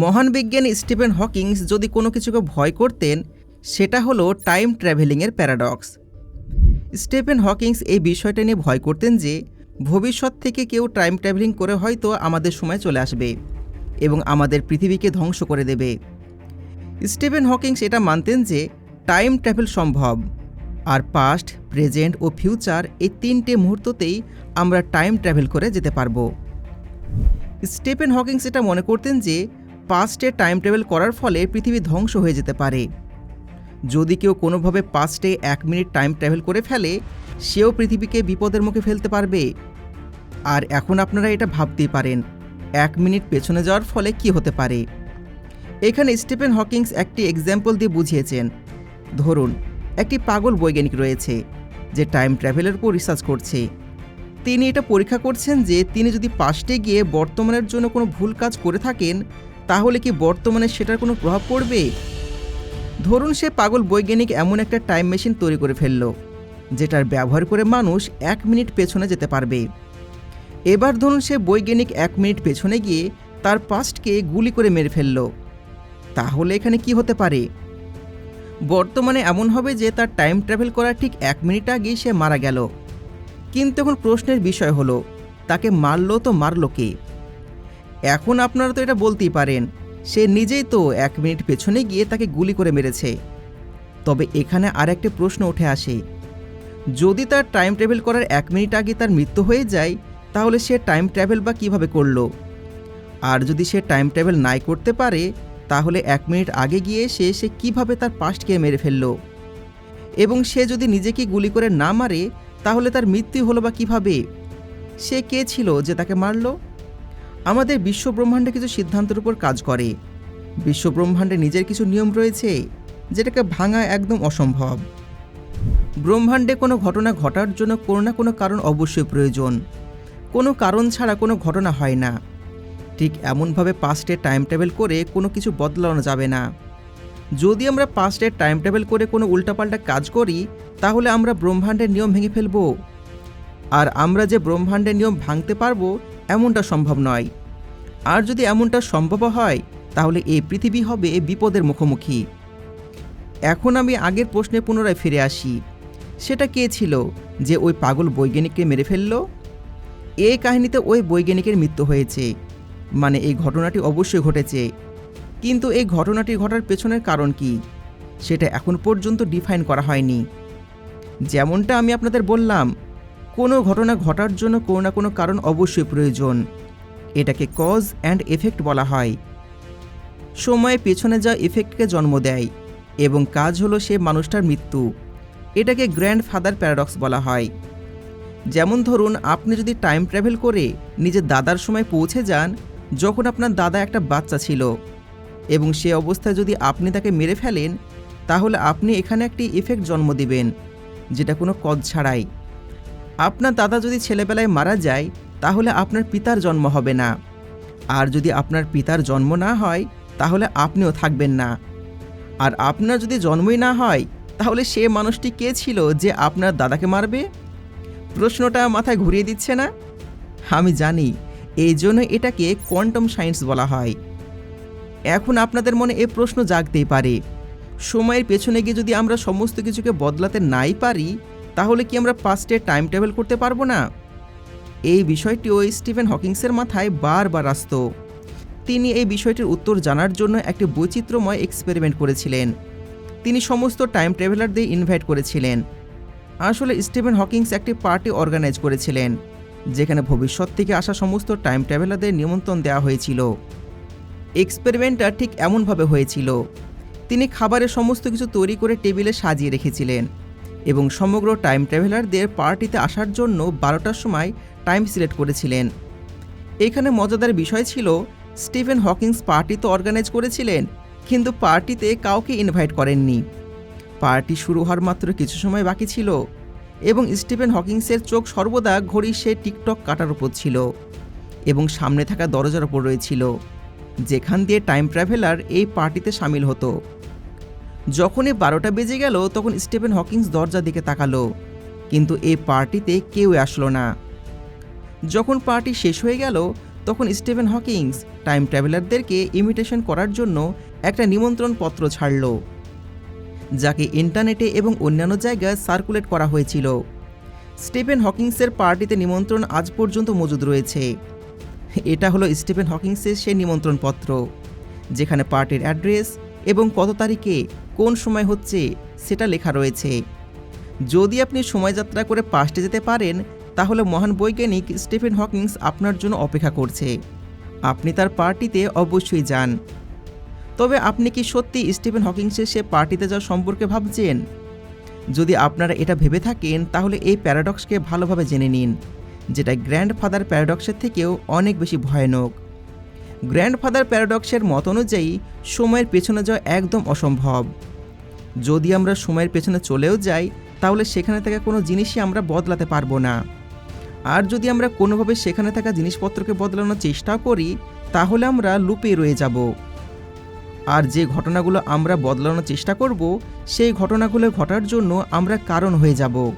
মহান বিজ্ঞানী Stephen Hawkings যদি কোনো কিছুকে ভয় করতেন, সেটা হলো টাইম ট্র্যাভেলিংয়ের প্যারাডক্স। স্টিফেন হকিংস এই বিষয়টা নিয়ে ভয় করতেন যে, ভবিষ্যৎ থেকে কেউ টাইম ট্র্যাভেলিং করে হয়তো আমাদের সময় চলে আসবে এবং আমাদের পৃথিবীকে ধ্বংস করে দেবে। স্টিফেন হকিংস এটা মানতেন যে, টাইম ট্রাভেল সম্ভব। আর পাস্ট, প্রেজেন্ট ও ফিউচার এই তিনটে মুহূর্ততেই আমরা টাইম ট্রাভেল করে যেতে পারব। স্টিফেন হকিংস এটা মনে করতেন যে পাস্টে টাইম ট্রাভেল করার ফলে পৃথিবী ধ্বংস হয়ে যেতে পারে। যদি কেউ কোনোভাবে পাস্টে এক মিনিট টাইম ট্রাভেল করে ফেলে, সেও পৃথিবীকে বিপদের মুখে ফেলতে পারবে। আর এখন আপনারা এটা ভাবতেই পারেন, এক মিনিট পেছনে যাওয়ার ফলে কি হতে পারে? এখানে স্টিফেন হকিংস একটি এক্সাম্পল দিয়ে বুঝিয়েছেন। ধরুন, একটি পাগল বৈজ্ঞানিক রয়েছে, যে টাইম ট্রাভেলের উপর রিসার্চ করছে। তিনি এটা পরীক্ষা করছেন যে তিনি যদি পাস্টে গিয়ে বর্তমানের জন্য কোনো ভুল কাজ করে থাকেন তাহলে কি বর্তমানে সেটার কোনো প্রভাব পড়বে? ধরুন সে পাগল বৈজ্ঞানিক এমন একটা টাইম মেশিন তৈরি করে ফেলল, যেটার ব্যবহার করে মানুষ এক মিনিট পেছনে যেতে পারবে। এবার ধরুন সে বৈজ্ঞানিক এক মিনিট পেছনে গিয়ে তার পাস্টকে গুলি করে মেরে ফেলল। তাহলে এখানে কি হতে পারে? বর্তমানে এমন হবে যে তার টাইম ট্রাভেল করার ঠিক এক মিনিট আগেই সে মারা গেল। কিন্তু এখন প্রশ্নের বিষয় হলো, তাকে মারলো তো মারলো কে? এখন আপনারা তো এটা বলতেই পারেন। সে নিজেই তো এক মিনিট পেছনে গিয়ে তাকে গুলি করে মেরেছে। তবে এখানে আর একটা প্রশ্ন উঠে আসে। যদি তার টাইম ট্রাভেল করার এক মিনিট আগে তার মৃত্যু হয়ে যায়, তাহলে সে টাইম ট্রাভেল বা কীভাবে করল? আর যদি সে টাইম ট্রাভেল নাই করতে পারে, তাহলে এক মিনিট আগে গিয়ে সে সে কীভাবে তার পাস্টকে মেরে ফেলল? এবং সে যদি নিজেকে গুলি করে না মারে, তাহলে তার মৃত্যু হলো বা কীভাবে? সে কে ছিল যে তাকে মারল? আমাদের বিশ্বব্রহ্মাণ্ডে কিছু সিদ্ধান্তের উপর কাজ করে। বিশ্বব্রহ্মাণ্ডে নিজের কিছু নিয়ম রয়েছে, যেটাকে ভাঙা একদম অসম্ভব। ব্রহ্মাণ্ডে কোনো ঘটনা ঘটার জন্য কোনো না কোনো কারণ অবশ্যই প্রয়োজন। কোনো কারণ ছাড়া কোনো ঘটনা হয় না। ঠিক এমনভাবে পাস্টে টাইম ট্রাভেল করে কোনো কিছু বদলানো যাবে না। যদি আমরা পাস্টে টাইম ট্রাভেল করে কোনো উল্টাপাল্টা কাজ করি, তাহলে আমরা ব্রহ্মাণ্ডের নিয়ম ভেঙে ফেলব। আর আমরা যে ব্রহ্মাণ্ডের নিয়ম ভাঙতে পারব এমনটা সম্ভব নয়। আর যদি এমনটা সম্ভব হয়, তাহলে এই পৃথিবী হবে বিপদের মুখোমুখি। এখন আমি আগের প্রশ্নে পুনরায় ফিরে আসি। সেটা কে ছিল যে ওই পাগল বৈজ্ঞানিককে মেরে ফেলল? এই কাহিনীতে ওই বৈজ্ঞানিকের মৃত্যু হয়েছে। মানে এই ঘটনাটি অবশ্যই ঘটেছে। কিন্তু এই ঘটনাটি ঘটার পেছনের কারণ কি? সেটা এখন পর্যন্ত ডিফাইন করা হয়নি। যেমনটা আমি আপনাদের বললাম কোনো ঘটনা ঘটার জন্য কোনো না কোনো কারণ অবশ্যই প্রয়োজন। এটাকে কজ অ্যান্ড এফেক্ট বলা হয়। সময়ে পেছনে যা এফেক্টকে জন্ম দেয় এবং কাজ হলো সে মানুষটার মৃত্যু। এটাকে গ্র্যান্ড ফাদার প্যারাডক্স বলা হয়। যেমন ধরুন, আপনি যদি টাইম ট্রাভেল করে নিজের দাদার সময় পৌঁছে যান, যখন আপনার দাদা একটা বাচ্চা ছিল এবং সে অবস্থায় যদি আপনি তাকে মেরে ফেলেন, তাহলে আপনি এখানে একটি ইফেক্ট জন্ম দিবেন, যেটা কোনো কদ ছাড়াই। আপনার দাদা যদি ছেলেবেলায় মারা যায়, তাহলে আপনার পিতার জন্ম হবে না। আর যদি আপনার পিতার জন্ম না হয়, তাহলে আপনিও থাকবেন না। আর আপনার যদি জন্মই না হয়, তাহলে সে মানুষটি কে ছিল যে আপনার দাদাকে মারবে? প্রশ্নটা মাথায় ঘুরিয়ে দিচ্ছে না? আমি জানি এই জন্য এটাকে কোয়ান্টাম সায়েন্স বলা হয়। এখন আপনাদের মনে এ প্রশ্ন জাগতেই পারে। সময়ের পেছনে গিয়ে যদি আমরা সমস্ত কিছুকে বদলাতে নাই পারি তাহলে কি আমরা পাস্টে টাইম ট্রাভেল করতে পারব না? এই বিষয়টি ওই স্টিফেন হকিংসের মাথায় বারবার আসত। তিনি এই বিষয়টির উত্তর জানার জন্য একটি বৈচিত্র্যময় এক্সপেরিমেন্ট করেছিলেন। তিনি সমস্ত টাইম ট্রাভেলারদের ইনভাইট করেছিলেন। আসলে স্টিফেন হকিংস একটি পার্টি অর্গানাইজ করেছিলেন, যেখানে ভবিষ্যৎ থেকে আসা সমস্ত টাইম ট্রাভেলারদের নিমন্ত্রণ দেওয়া হয়েছিল। এক্সপেরিমেন্টটা ঠিক এমনভাবে হয়েছিল, তিনি খাবারের সমস্ত কিছু তৈরি করে টেবিলে সাজিয়ে রেখেছিলেন। এবং সমগ্র টাইম ট্রাভেলারদের পার্টিতে আসার জন্য বারোটার সময় টাইম সিলেক্ট করেছিলেন। এখানে মজাদার বিষয় ছিল, স্টিফেন হকিংস পার্টি তো অর্গানাইজ করেছিলেন, কিন্তু পার্টিতে কাউকে ইনভাইট করেননি। পার্টি শুরু হওয়ার মাত্র কিছু সময় বাকি ছিল এবং স্টিফেন হকিংসের চোখ সর্বদা ঘড়ি সে টিকটক কাটার উপর ছিল এবং সামনে থাকা দরজার ওপর রয়েছিল, যেখান দিয়ে টাইম ট্রাভেলার এই পার্টিতে সামিল হতো। যখনই বারোটা বেজে গেল, তখন স্টিফেন হকিংস দরজার দিকে তাকালো। কিন্তু এই পার্টিতে কেউ আসলো না। যখন পার্টি শেষ হয়ে গেল, তখন স্টিফেন হকিংস টাইম ট্রাভেলারদেরকে ইমিটেশন করার জন্য একটা নিমন্ত্রণ পত্র ছাড়ল, যাকে ইন্টারনেটে এবং অন্যান্য জায়গায় সার্কুলেট করা হয়েছিল। স্টিফেন হকিংসের পার্টিতে নিমন্ত্রণ আজ পর্যন্ত মজুদ রয়েছে। এটা হলো স্টিফেন হকিংসের সেই নিমন্ত্রণপত্র, যেখানে পার্টির অ্যাড্রেস এবং কত তারিখে কোন সময় হচ্ছে সেটা লেখা রয়েছে। যদি আপনি সময়যাত্রা করে পাস্টে যেতে পারেন, তাহলে মহান বৈজ্ঞানিক স্টিফেন হকিংস আপনার জন্য অপেক্ষা করছে। আপনি তার পার্টিতে অবশ্যই যান। তবে আপনি কি সত্যি স্টিফেন হকিংসের সে পার্টিতে যাওয়া সম্পর্কে ভাবছেন? যদি আপনারা এটা ভেবে থাকেন, তাহলে এই প্যারাডক্সকে ভালোভাবে জেনে নিন, যেটা গ্র্যান্ডফাদার প্যারাডক্সের থেকেও অনেক বেশি ভয়ানক। গ্র্যান্ডফাদার প্যারাডক্সের মত অনুযায়ী, সময়ের পেছনে যাওয়া একদম অসম্ভব। যদি আমরা সময়ের পেছনে চলেও যাই, তাহলে সেখানে থাকা কোনো জিনিসই আমরা বদলাতে পারব না। আর যদি আমরা কোনোভাবে সেখানে থাকা জিনিসপত্রকে বদলানোর চেষ্টাও করি, তাহলে আমরা লুপে রয়ে যাব। আর যে ঘটনাগুলো আমরা বদলানোর চেষ্টা করব, সেই ঘটনাগুলো ঘটার জন্য আমরা কারণ হয়ে যাব।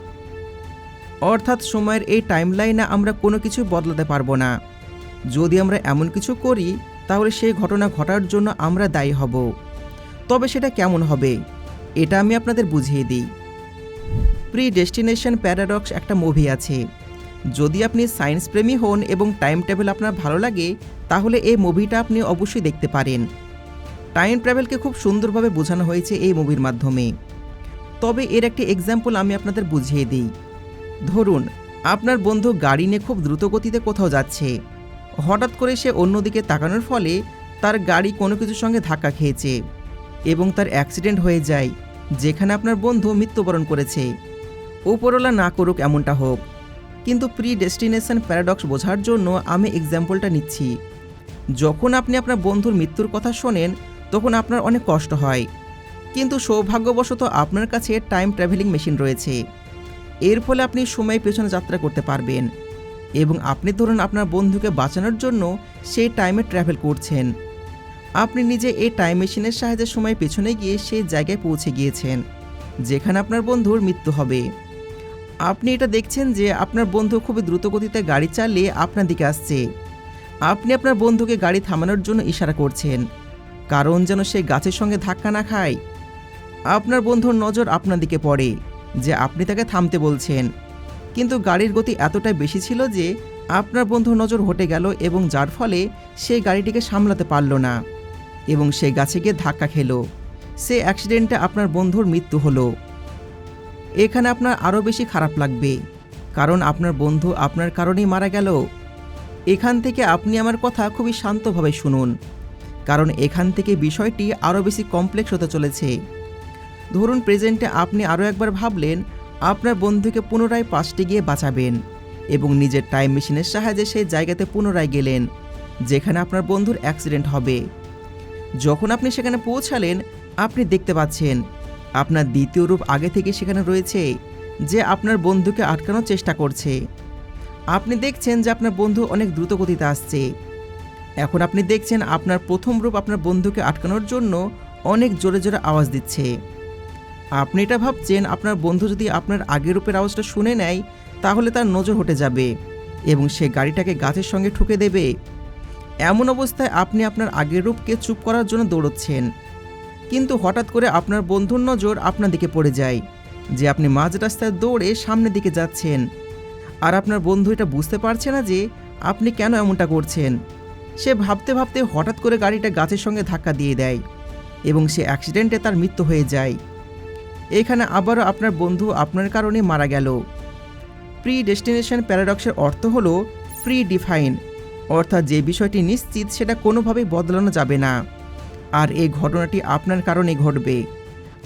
অর্থাৎ সময়ের এই টাইমলাইনে আমরা কোনো কিছু বদলাতে পারব না। যদি আমরা এমন কিছু করি, তাহলে সেই ঘটনা ঘটার জন্য আমরা দায়ী হব। তবে সেটা কেমন হবে, এটা আমি আপনাদের বুঝিয়ে দিই। প্রি ডেস্টিনেশন প্যারাডক্স একটা মুভি আছে। যদি আপনি সায়েন্স প্রেমী হন এবং টাইম ট্রাভেল আপনার ভালো লাগে, তাহলে এই মুভিটা আপনি অবশ্যই দেখতে পারেন। টাইম ট্রাভেলকে খুব সুন্দরভাবে বোঝানো হয়েছে এই মুভির মাধ্যমে। তবে এর একটি এক্সাম্পল আমি আপনাদের বুঝিয়ে দিই। ধরুন, আপনার বন্ধু গাড়ি নিয়ে খুব দ্রুত গতিতে কোথাও যাচ্ছে। হঠাৎ করে সে অন্যদিকে তাকানোর ফলে তার গাড়ি কোনো কিছুর সঙ্গে ধাক্কা খেয়েছে এবং তার অ্যাক্সিডেন্ট হয়ে যায়, যেখানে আপনার বন্ধু মৃত্যুবরণ করেছে। উপরওয়ালা না করুক এমনটা হোক, কিন্তু প্রি ডেস্টিনেশন প্যারাডক্স বোঝার জন্য আমি এক্সাম্পলটা নিচ্ছি। যখন আপনি আপনার বন্ধুর মৃত্যুর কথা শোনেন, তখন আপনার অনেক কষ্ট হয়, কিন্তু সৌভাগ্যবশত আপনার কাছে টাইম ট্রাভেলিং মেশিন রয়েছে। এর ফলে আপনি সময় পেছনে যাত্রা করতে পারবেন। এবং আপনি ধরুন আপনার বন্ধুকে বাঁচানোর জন্য সেই টাইমে ট্রাভেল করছেন। আপনি নিজে এই টাইম মেশিনের সাহায্যে সময় পেছনে গিয়ে সেই জায়গায় পৌঁছে গিয়েছেন, যেখানে আপনার বন্ধুর মৃত্যু হবে। আপনি এটা দেখছেন যে আপনার বন্ধু খুবই দ্রুতগতিতে গাড়ি চালিয়ে আপনার দিকে আসছে। আপনি আপনার বন্ধুকে গাড়ি থামানোর জন্য ইশারা করছেন, কারণ যেন সে গাছের সঙ্গে ধাক্কা না খায়। আপনার বন্ধুর নজর আপনার দিকে পড়ে, যে আপনি তাকে থামতে বলছেন। কিন্তু গাড়ির গতি এতটাই বেশি ছিল যে আপনার বন্ধুর নজর হটে গেল এবং যার ফলে সে গাড়িটিকে সামলাতে পারল না এবং সে গাছে গিয়ে ধাক্কা খেলো। সে অ্যাক্সিডেন্টে আপনার বন্ধুর মৃত্যু হলো। এখানে আপনার আরও বেশি খারাপ লাগবে, কারণ আপনার বন্ধু আপনার কারণেই মারা গেল। এখান থেকে আপনি আমার কথা খুবই শান্তভাবে শুনুন, কারণ এখান থেকে বিষয়টি আরও বেশি কমপ্লেক্স হতে চলেছে। ধরুন প্রেজেন্টে আপনি আরও একবার ভাবলেন আপনার বন্ধুকে পুনরায় পাশে গিয়ে বাঁচাবেন এবং নিজের টাইম মেশিনের সাহায্যে সেই জায়গাতে পুনরায় গেলেন, যেখানে আপনার বন্ধুর অ্যাক্সিডেন্ট হবে। যখন আপনি সেখানে পৌঁছালেন, আপনি দেখতে পাচ্ছেন, আপনার দ্বিতীয় রূপ আগে থেকে সেখানে রয়েছে, যে আপনার বন্ধুকে আটকানোর চেষ্টা করছে। আপনি দেখছেন যে আপনার বন্ধু অনেক দ্রুত গতিতে আসছে। এখন আপনি দেখছেন আপনার প্রথম রূপ আপনার বন্ধুকে আটকানোর জন্য অনেক জোরে জোরে আওয়াজ দিচ্ছে। আপনি এটা ভাবছেন, আপনার বন্ধু যদি আপনার আগের রূপের আওয়াজটা শুনে নেয়, তাহলে তার নজর হটে যাবে এবং সে গাড়িটাকে গাছের সঙ্গে ঠুকে দেবে। এমন অবস্থায় আপনি আপনার আগের রূপকে চুপ করার জন্য দৌড়চ্ছেন। কিন্তু হঠাৎ করে আপনার বন্ধুর নজর আপনার দিকে পড়ে যায়, যে আপনি মাঝ রাস্তায় দৌড়ে সামনের দিকে যাচ্ছেন। আর আপনার বন্ধু এটা বুঝতে পারছে না যে আপনি কেন এমনটা করছেন। সে ভাবতে ভাবতে হঠাৎ করে গাড়িটা গাছের সঙ্গে ধাক্কা দিয়ে দেয় এবং সে অ্যাক্সিডেন্টে তার মৃত্যু হয়ে যায়। এখানে আবারও আপনার বন্ধু আপনার কারণে মারা গেল। প্রি ডেস্টিনেশন প্যারাডক্সের অর্থ হলো প্রি ডিফাইন অর্থাৎ যে বিষয়টি নিশ্চিত সেটা কোনোভাবেই বদলানো যাবে না। আর এই ঘটনাটি আপনার কারণে ঘটবে।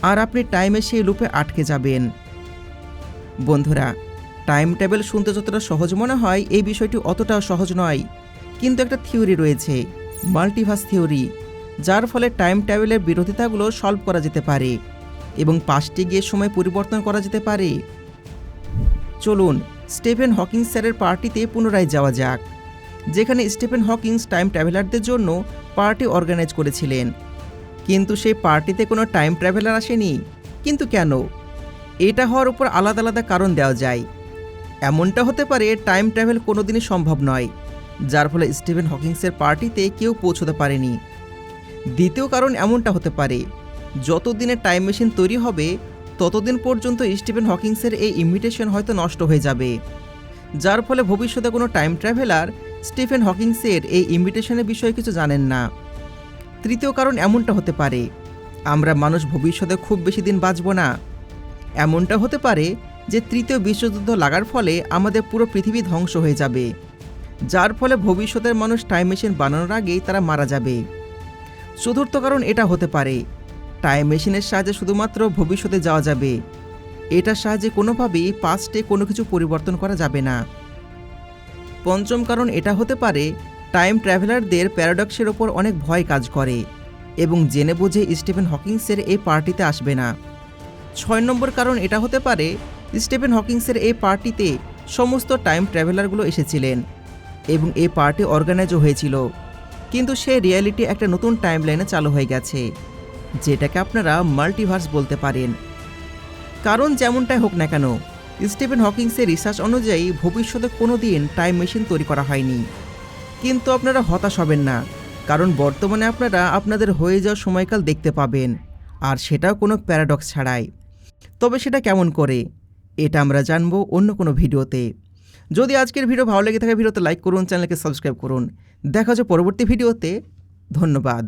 আর আপনি টাইমে সেই লুপে আটকে যাবেন। বন্ধুরা টাইম টেবিল শুনতে যতটা সহজ মনে হয়, এই বিষয়টি অতটাও সহজ নয়। কিন্তু একটা থিওরি রয়েছে মাল্টিভার্স থিওরি যার ফলে টাইম টেবিলের বিরোধিতাগুলো সলভ করা যেতে পারে। এবং পাঁচটি গিয়ে সময় পরিবর্তন করা যেতে পারে। চলুন, স্টিফেন হকিং স্যারের পার্টিতে পুনরায় যাওয়া যাক, যেখানে স্টিফেন হকিংস টাইম ট্রাভেলারদের জন্য পার্টি অর্গানাইজ করেছিলেন। কিন্তু সেই পার্টিতে কোনো টাইম ট্রাভেলার আসেনি। কিন্তু কেন? এটা হওয়ার উপর আলাদা আলাদা কারণ দেওয়া যায়। এমনটা হতে পারে টাইম ট্রাভেল কোনো দিনই সম্ভব নয়, যার ফলে স্টিভেন হকিংসের পার্টিতে কেউ পৌঁছতে পারেনি। দ্বিতীয় কারণ এমনটা হতে পারে যতদিনে টাইম মেশিন তৈরি হবে, ততদিন পর্যন্ত স্টিভেন হকিংসের এই ইনভিটেশন হয়তো নষ্ট হয়ে যাবে। যার ফলে ভবিষ্যতে কোনো টাইম ট্রাভেলার স্টিফেন হকিংসের এই ইনভিটেশনের বিষয়ে কিছু জানেন না। তৃতীয় কারণ এমনটা হতে পারে, আমরা মানুষ ভবিষ্যতে খুব বেশি দিন বাঁচব না। এমনটা হতে পারে যে তৃতীয় বিশ্বযুদ্ধ লাগার ফলে আমাদের পুরো পৃথিবী ধ্বংস হয়ে যাবে, যার ফলে ভবিষ্যতের মানুষ টাইম মেশিন বানানোর আগেই তারা মারা যাবে। চতুর্থ কারণ এটা হতে পারে টাইম মেশিনের সাহায্যে শুধুমাত্র ভবিষ্যতে যাওয়া যাবে। এটার সাহায্যে কোনোভাবেই পাস্টে কোনো কিছু পরিবর্তন করা যাবে না। পঞ্চম কারণ এটা হতে পারে টাইম ট্রাভেলারদের প্যারাডক্সের ওপর অনেক ভয় কাজ করে এবং জেনে বুঝে স্টিফেন হকিংসের এই পার্টিতে আসবে না। ছয় নম্বর কারণ এটা হতে পারে, স্টিফেন হকিংসের এই পার্টিতে সমস্ত টাইম ট্রাভেলারগুলো এসেছিলেন এবং এই পার্টি অর্গানাইজও হয়েছিল। কিন্তু সে রিয়ালিটি একটা নতুন টাইম লাইনে চালু হয়ে গেছে। যেটাকে আপনারা মাল্টিভার্স বলতে পারেন। কারণ যেমনটাই হোক না কেন, স্টিফেন হকিংসের রিসার্চ অনুযায়ী ভবিষ্যতে কোনো দিন টাইম মেশিন তৈরি করা হয়নি। কিন্তু আপনারা হতাশ হবেন না, কারণ বর্তমানে আপনারা আপনাদের হয়ে যাওয়ার সময়কাল দেখতে পাবেন, আর সেটাও কোনো প্যারাডক্স ছাড়াই। তবে সেটা কেমন করে, এটা আমরা জানব অন্য কোনো ভিডিওতে। যদি আজকের ভিডিও ভালো লেগে থাকে, ভিডিওতে লাইক করুন, চ্যানেলকে সাবস্ক্রাইব করুন। দেখা হচ্ছে পরবর্তী ভিডিওতে। ধন্যবাদ।